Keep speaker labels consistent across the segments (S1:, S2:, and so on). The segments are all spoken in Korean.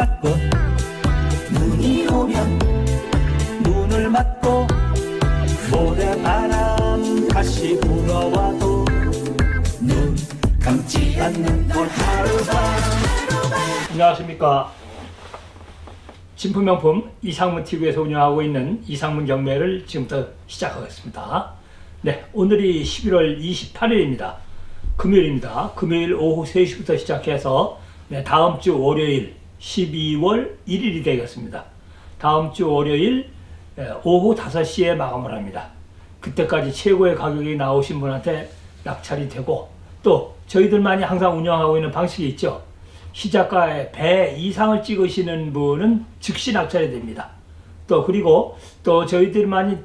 S1: 받고 눈이 오면 눈을 맞고 모래바람 다시 불어와도 눈 감지 않는 올 하루가
S2: 안녕하십니까. 진품명품 이상문 TV에서 운영하고 있는 이상문 경매를 지금부터 시작하겠습니다. 네, 오늘이 11월 28일입니다. 금요일입니다. 금요일 오후 3시부터 시작해서 네, 다음 주 월요일 12월 1일이 되겠습니다. 다음 주 월요일 에, 오후 5시에 마감을 합니다. 그때까지 최고의 가격이 나오신 분한테 낙찰이 되고 또 저희들만이 항상 운영하고 있는 방식이 있죠. 시작가의 배 이상을 찍으시는 분은 즉시 낙찰이 됩니다. 또 그리고 또 저희들만이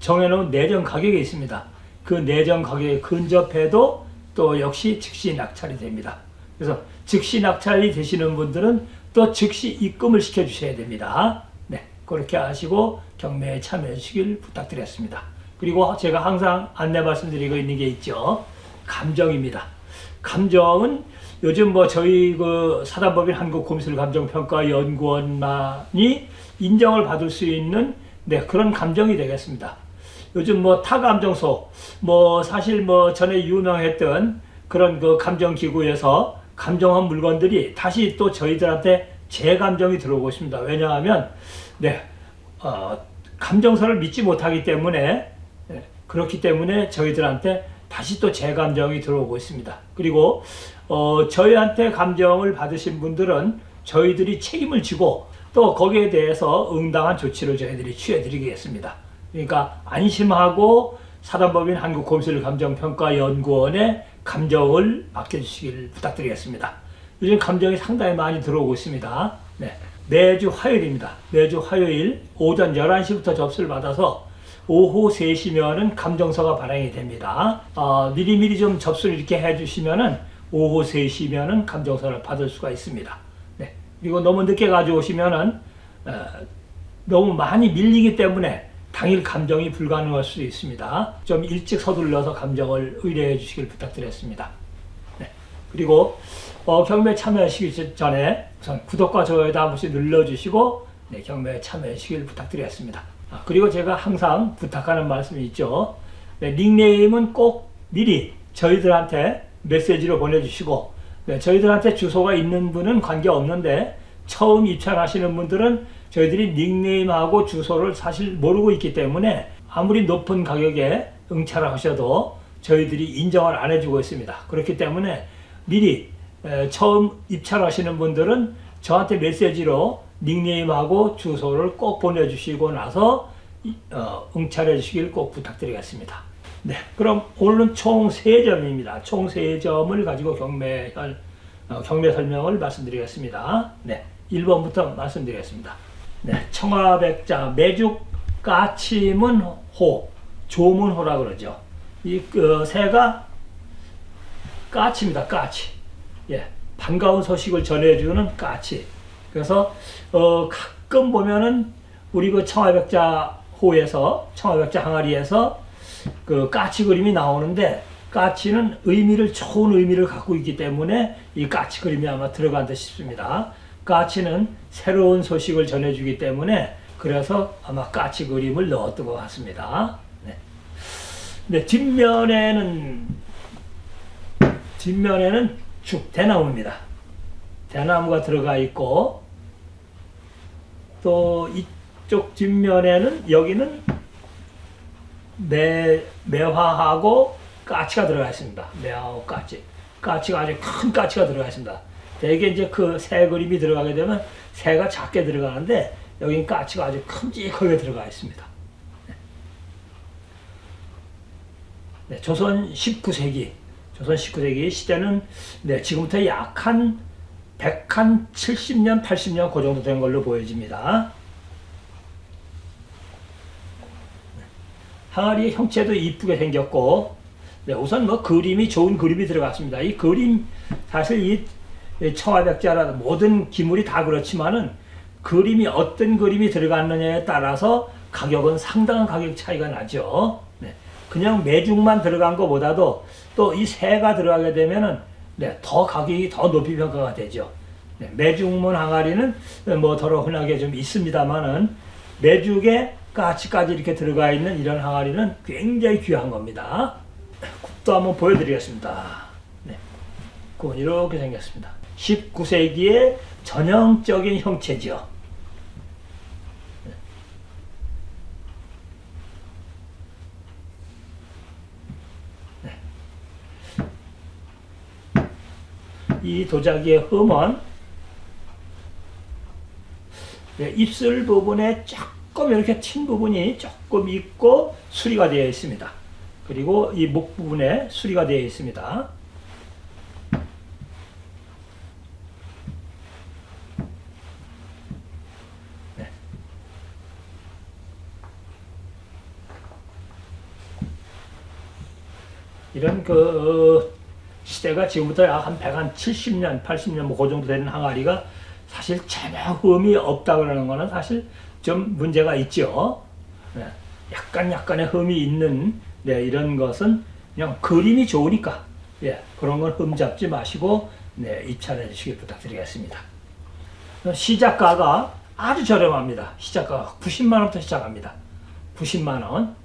S2: 정해놓은 내정 가격이 있습니다. 그 내정 가격에 근접해도 또 역시 즉시 낙찰이 됩니다. 그래서 즉시 낙찰이 되시는 분들은 또 즉시 입금을 시켜주셔야 됩니다. 네, 그렇게 하시고 경매에 참여해 주시길 부탁드렸습니다. 그리고 제가 항상 안내 말씀드리고 있는 게 있죠. 감정입니다. 감정은 요즘 뭐 저희 그 사단법인 한국검술감정평가연구원만이 인정을 받을 수 있는 네, 그런 감정이 되겠습니다. 요즘 뭐 타감정소 뭐 사실 뭐 전에 유명했던 그런 그 감정 기구에서 감정한 물건들이 다시 또 저희들한테 재감정이 들어오고 있습니다. 왜냐하면 네 어, 감정서를 믿지 못하기 때문에 네, 그렇기 때문에 저희들한테 다시 또 재감정이 들어오고 있습니다. 그리고 어, 저희한테 감정을 받으신 분들은 저희들이 책임을 지고 또 거기에 대해서 응당한 조치를 저희들이 취해드리겠습니다. 그러니까 안심하고 사단법인 한국검술감정평가연구원에 감정을 맡겨주시길 부탁드리겠습니다. 요즘 감정이 상당히 많이 들어오고 있습니다. 네. 매주 화요일입니다. 매주 화요일 오전 11시부터 접수를 받아서 오후 3시면은 감정서가 발행이 됩니다. 어, 미리미리 좀 접수를 이렇게 해주시면은 오후 3시면은 감정서를 받을 수가 있습니다. 네. 그리고 너무 늦게 가져오시면은 어, 너무 많이 밀리기 때문에 당일 감정이 불가능할 수도 있습니다. 좀 일찍 서둘러서 감정을 의뢰해 주시길 부탁드렸습니다. 네. 그리고 어, 경매 참여하시기 전에 우선 구독과 좋아요도 한 번씩 눌러주시고 네, 경매에 참여하시길 부탁드리겠습니다. 아, 그리고 제가 항상 부탁하는 말씀이 있죠. 네, 닉네임은 꼭 미리 저희들한테 메시지로 보내주시고 네, 저희들한테 주소가 있는 분은 관계없는데 처음 입찰하시는 분들은 저희들이 닉네임하고 주소를 사실 모르고 있기 때문에 아무리 높은 가격에 응찰을 하셔도 저희들이 인정을 안 해주고 있습니다. 그렇기 때문에 미리 에, 처음 입찰하시는 분들은 저한테 메시지로 닉네임하고 주소를 꼭 보내주시고 나서 이- 어, 응찰해 주시길 꼭 부탁드리겠습니다. 네, 그럼 오늘은 총 3점입니다. 총 3점을 가지고 경매, 어, 경매 설명을 말씀드리겠습니다. 네, 1번부터 말씀드리겠습니다. 네, 청화백자, 매죽, 까치문, 호, 조문호라 그러죠. 이 그, 새가 까치입니다. 까치. 예, 반가운 소식을 전해주는 까치. 그래서 어, 가끔 보면은 우리 그 청화백자 호에서 청화백자 항아리에서 그 까치 그림이 나오는데 까치는 의미를 좋은 의미를 갖고 있기 때문에 이 까치 그림이 아마 들어간 듯 싶습니다. 까치는 새로운 소식을 전해주기 때문에 그래서 아마 까치 그림을 넣었던 것 같습니다. 네. 네, 뒷면에는 뒷면에는 쭉 대나무입니다. 대나무가 들어가 있고 또 이쪽 뒷면에는 여기는 매 매화하고 까치가 들어가 있습니다. 매화하고 까치. 까치가 아주 큰 까치가 들어가 있습니다. 대개 이제 그 새 그림이 들어가게 되면 새가 작게 들어가는데 여기는 까치가 아주 큼직하게 들어가 있습니다. 네, 조선 19세기, 조선 19세기 시대는 네, 지금부터 약한 100한 70년, 80년 그 정도 된 걸로 보여집니다. 항아리의 형체도 이쁘게 생겼고, 네, 우선 뭐 그림이 좋은 그림이 들어갔습니다. 이 그림 사실 이 청화백자라 모든 기물이 다 그렇지만은 그림이 어떤 그림이 들어갔느냐에 따라서 가격은 상당한 가격 차이가 나죠. 네. 그냥 매죽만 들어간 것보다도 또 이 새가 들어가게 되면은 네, 더 가격이 더 높이 평가가 되죠. 네. 네, 매죽문 항아리는 뭐 더러 흔하게 좀 있습니다만은 매죽에 까치까지 이렇게 들어가 있는 이런 항아리는 굉장히 귀한 겁니다. 굽도 한번 보여드리겠습니다. 네, 굽은 이렇게 생겼습니다. 19세기의 전형적인 형체죠. 이 도자기의 흠은 네, 입술 부분에 조금 이렇게 튄 부분이 조금 있고 수리가 되어 있습니다. 그리고 이 목 부분에 수리가 되어 있습니다. 이런 그 시대가 지금부터 약한 170년, 80년 뭐그 정도 되는 항아리가 사실 전혀 흠이 없다 그러는 거는 사실 좀 문제가 있죠. 네. 약간 약간의 흠이 있는 네, 이런 것은 그냥 그림이 좋으니까 예, 그런 건 흠 잡지 마시고 네, 입찰해 주시길 부탁드리겠습니다. 시작가가 아주 저렴합니다. 시작가가 90만 원부터 시작합니다. 90만 원.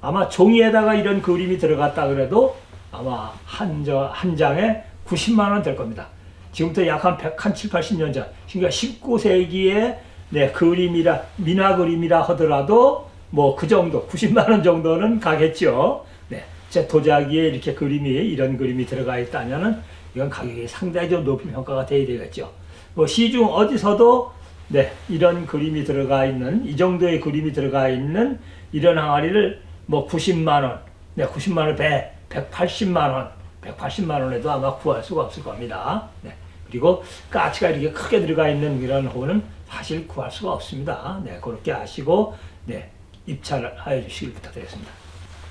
S2: 아마 종이에다가 이런 그림이 들어갔다 그래도 아마 한, 저, 한 장에 90만 원 될 겁니다. 지금부터 약 한 100, 한 7, 80년 전, 그러니까 19세기의 네, 그림이라, 민화 그림이라 하더라도 뭐 그 정도, 90만 원 정도는 가겠죠. 네, 제 도자기에 이렇게 그림이, 이런 그림이 들어가 있다면은 이건 가격이 상당히 좀 높은 평가가 돼야 되겠죠. 뭐 시중 어디서도 네, 이런 그림이 들어가 있는, 이 정도의 그림이 들어가 있는 이런 항아리를 뭐 90만 원, 네, 90만 원 배, 180만 원, 180만 원에도 아마 구할 수가 없을 겁니다. 네. 그리고 까치가 이렇게 크게 들어가 있는 이런 호는 사실 구할 수가 없습니다. 네, 그렇게 아시고 네, 입찰하여 주시길 부탁드리겠습니다.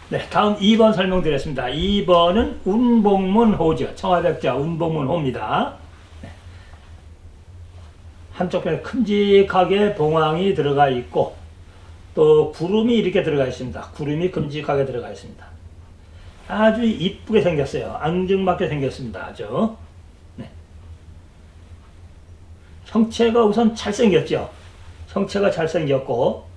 S2: 네, 다음 2번 설명드리겠습니다. 2번은 운봉문 호죠. 청아백자 운봉문 호입니다. 네. 한쪽 편에 큼직하게 봉황이 들어가 있고 또 구름이 이렇게 들어가 있습니다. 구름이 큼직하게 들어가 있습니다. 아주 이쁘게 생겼어요. 앙증맞게 생겼습니다. 아주. 네. 형체가 우선 잘생겼죠. 형체가 잘생겼고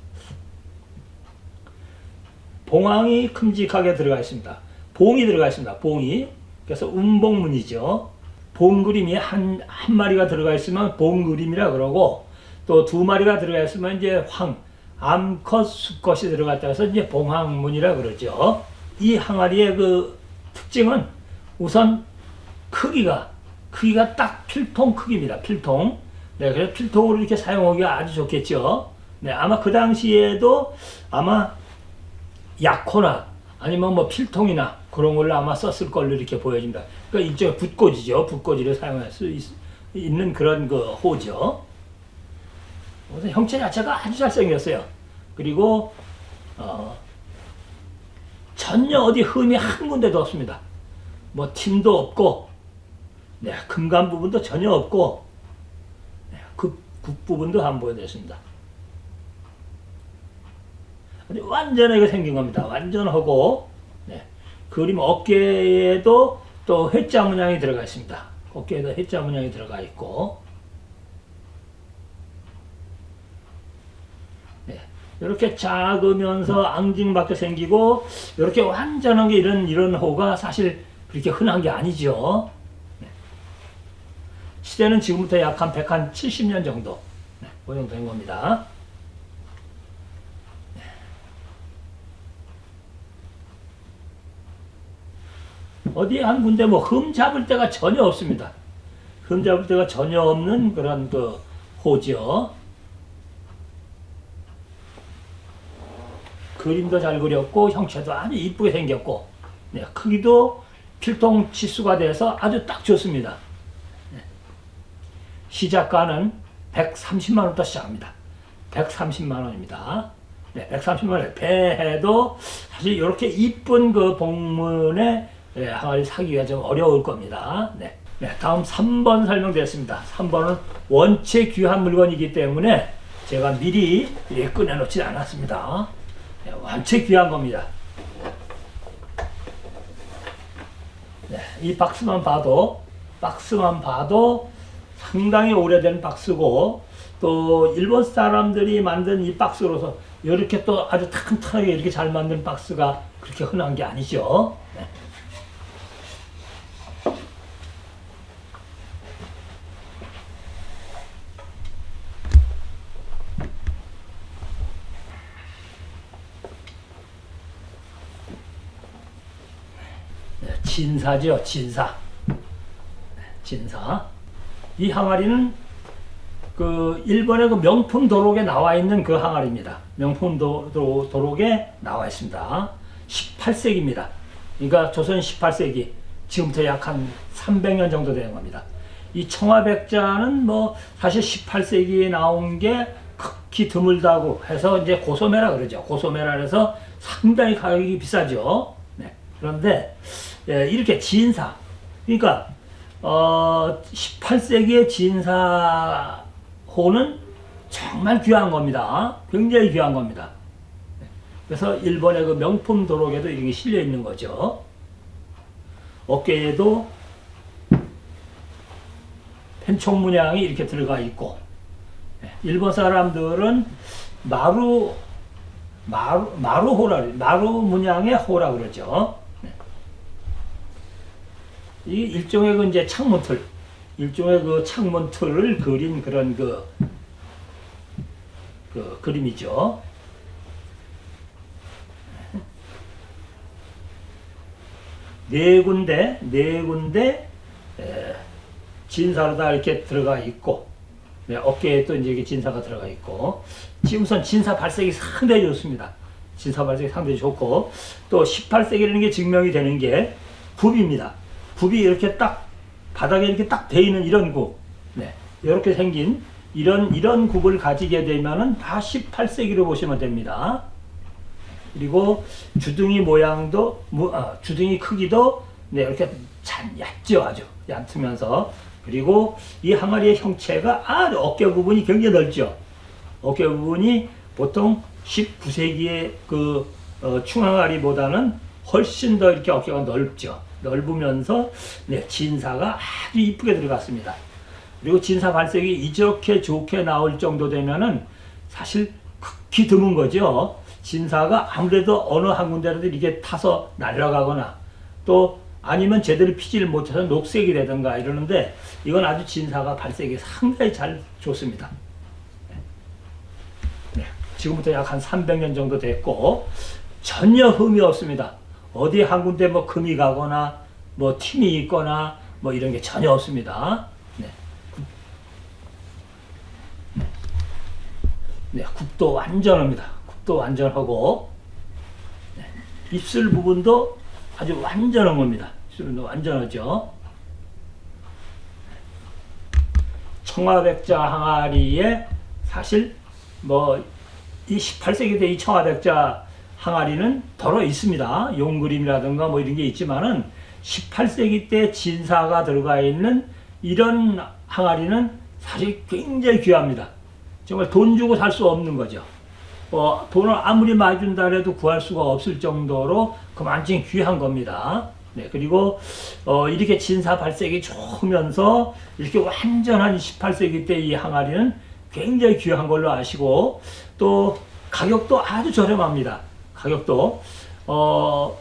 S2: 봉황이 큼직하게 들어가 있습니다. 봉이 들어가 있습니다. 봉이. 그래서 운봉문이죠. 봉 그림이 한, 한 마리가 들어가 있으면 봉 그림이라 그러고 또 두 마리가 들어가 있으면 이제 황, 암컷, 수컷이 들어갔다 해서 이제 봉황문이라 그러죠. 이 항아리의 그 특징은 우선 크기가 크기가 딱 필통 크기입니다. 필통. 네, 그래서 필통으로 이렇게 사용하기가 아주 좋겠죠. 네, 아마 그 당시에도 아마 약호나 아니면 뭐 필통이나 그런 걸로 아마 썼을 걸로 이렇게 보여집니다. 그러니까 일종의 붓꽂이죠. 붓꽂이를 사용할 수 있, 는 그런 그 호죠. 형체 자체가 아주 잘생겼어요. 그리고 어, 전혀 어디 흠이 한 군데도 없습니다. 뭐 팀도 없고, 네, 금간 부분도 전혀 없고, 네, 급, 국 부분도 안 보여드렸습니다. 완전하게 생긴 겁니다. 완전하고, 네, 그림 어깨에도 또 회자 문양이 들어가 있습니다. 어깨에도 회자 문양이 들어가 있고, 이렇게 작으면서 앙증맞게 생기고 이렇게 완전하게 이런 이런 호가 사실 그렇게 흔한 게 아니죠. 네. 시대는 지금부터 약 한 170년 정도 네, 그 정도 된 겁니다. 네. 어디 한 군데 뭐 흠 잡을 데가 전혀 없습니다. 흠 잡을 데가 전혀 없는 그런 그 호죠. 그림도 잘 그렸고 형체도 아주 이쁘게 생겼고 네, 크기도 필통 치수가 돼서 아주 딱 좋습니다. 네. 시작가는 130만 원부터 시작합니다. 130만 원입니다. 네, 130만 원. 배해도 사실 이렇게 이쁜 그 복문에 네, 항아리 사기가 좀 어려울 겁니다. 네. 네, 다음 3번 설명드렸습니다. 3번은 원체 귀한 물건이기 때문에 제가 미리 예, 꺼내놓지 않았습니다. 네, 완체 귀한 겁니다. 네, 이 박스만 봐도 박스만 봐도 상당히 오래된 박스고 또 일본 사람들이 만든 이 박스로서 이렇게 또 아주 튼튼하게 이렇게 잘 만든 박스가 그렇게 흔한 게 아니죠. 네. 네, 진사죠, 진사. 네, 진사. 이 항아리는 그 일본의 그 명품 도록에 나와 있는 그 항아리입니다. 명품 도, 도, 도록에 나와 있습니다. 18세기입니다. 그러니까 조선 18세기 지금부터 약 한 300년 정도 되는 겁니다. 이 청화백자는 뭐 사실 18세기에 나온 게 극히 드물다고 해서 이제 고소매라 그러죠. 고소매라 해서 상당히 가격이 비싸죠. 네. 그런데 예, 이렇게 진사 그러니까 어, 18세기의 진사호는 정말 귀한 겁니다. 굉장히 귀한 겁니다. 그래서 일본의 그 명품 도록에도 이런 게 실려 있는 거죠. 어깨에도 펜총 문양이 이렇게 들어가 있고, 예, 일본 사람들은 마루 마루 마루 호라 마루 문양의 호라 그러죠. 네. 이 일종의 그 이제 창문틀, 일종의 그 창문틀을 그린 그런 그, 그 그림이죠. 네 군데, 네 군데 에, 진사로 다 이렇게 들어가 있고, 네, 어깨에 또 이제 진사가 들어가 있고, 지금 우선 진사 발색이 상당히 좋습니다. 진사 발색이 상당히 좋고, 또 18세기라는 게 증명이 되는 게 굽입니다. 굽이 이렇게 딱 바닥에 이렇게 딱 돼 있는 이런 굽, 네, 이렇게 생긴 이런 이런 굽을 가지게 되면은 다 18세기로 보시면 됩니다. 그리고 주둥이 모양도 무- 아, 주둥이 크기도 네, 이렇게 잘 얕죠 아주. 얕으면서. 그리고 이 항아리의 형체가 아주 어깨 부분이 굉장히 넓죠. 어깨 부분이 보통 19세기의 그 어, 충항아리보다는 훨씬 더 이렇게 어깨가 넓죠 넓으면서 네, 진사가 아주 이쁘게 들어갔습니다 그리고 진사 발색이 이렇게 좋게 나올 정도 되면은 사실 극히 드문 거죠. 진사가 아무래도 어느 한 군데라도 이게 타서 날아가거나 또 아니면 제대로 피지를 못해서 녹색이 되든가 이러는데 이건 아주 진사가 발색이 상당히 잘 좋습니다. 네. 지금부터 약 한 300년 정도 됐고 전혀 흠이 없습니다. 어디 한 군데 뭐 금이 가거나 뭐 팀이 있거나 뭐 이런 게 전혀 없습니다. 네. 네, 굽도 완전합니다. 굽도 완전하고 네, 입술 부분도 아주 완전한 겁니다. 입술도 완전하죠. 청화백자 항아리에 사실 뭐 이 18세기 때 이 청화백자 항아리는 덜어 있습니다. 용 그림이라든가 뭐 이런 게 있지만은 18세기 때 진사가 들어가 있는 이런 항아리는 사실 굉장히 귀합니다. 정말 돈 주고 살 수 없는 거죠. 어, 돈을 아무리 많이 준다 해도 구할 수가 없을 정도로 그만큼 귀한 겁니다. 네, 그리고 어, 이렇게 진사 발색이 좋으면서 이렇게 완전한 18세기 때 이 항아리는 굉장히 귀한 걸로 아시고 또 가격도 아주 저렴합니다. 가격도 어,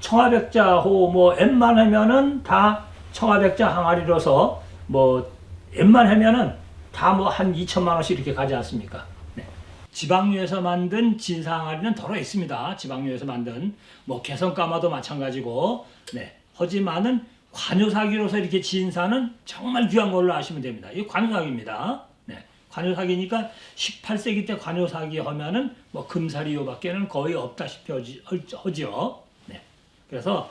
S2: 청화백자호 뭐 M만 하면은 다 청화백자 항아리로서 뭐 M만 하면은 다 뭐 한 2천만 원씩 이렇게 가지 않습니까? 네. 지방류에서 만든 진사 항아리는 덜어 있습니다. 지방류에서 만든 뭐 개성까마도 마찬가지고 네. 하지만은 관효사기로서 이렇게 진사는 정말 귀한 걸로 아시면 됩니다. 이 관효사기입니다. 네. 관효사기니까 18세기 때 관효사기 하면은 뭐 금사리요밖에는 거의 없다시피 하죠. 네. 그래서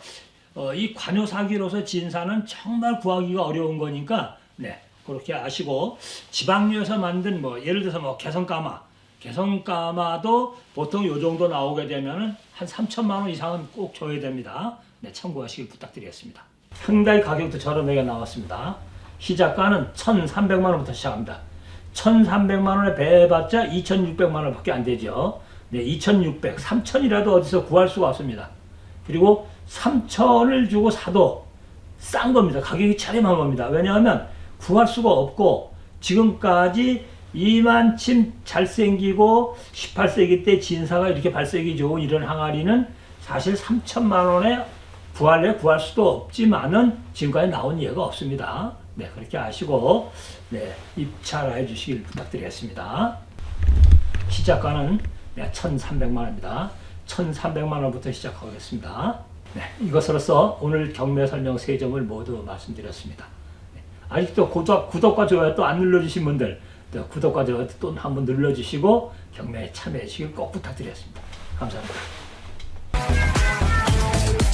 S2: 어, 이 관효사기로서 진사는 정말 구하기가 어려운 거니까 네 그렇게 아시고 지방류에서 만든 뭐 예를 들어서 뭐 개성까마 개성까마도 보통 요 정도 나오게 되면은 한 3천만 원 이상은 꼭 줘야 됩니다. 네 참고하시길 부탁드리겠습니다. 상당히 가격도 저렴하게 나왔습니다. 시작가는 1,300만 원부터 시작합니다. 1,300만 원에 배봤자 2,600만 원밖에 안 되죠. 네, 2,600, 3,000이라도 어디서 구할 수가 없습니다. 그리고 3천을 주고 사도 싼 겁니다. 가격이 저렴한 겁니다. 왜냐하면 구할 수가 없고 지금까지 이만침 잘생기고 18세기 때 진사가 이렇게 발색이 좋은 이런 항아리는 사실 3천만 원에 구할래 구할 수도 없지만은 지금까지 나온 예가 없습니다. 네, 그렇게 아시고 네, 입찰 해 주시길 부탁드리겠습니다. 시작가는 네, 1,300만 원입니다. 1,300만 원부터 시작하겠습니다. 네, 이것으로서 오늘 경매 설명 세 점을 모두 말씀드렸습니다. 네, 아직도 구독, 구독과 좋아요 또 안 눌러주신 분들 또 구독과 좋아요 또 한번 눌러주시고 경매에 참여해 주시길 꼭 부탁드리겠습니다. 감사합니다.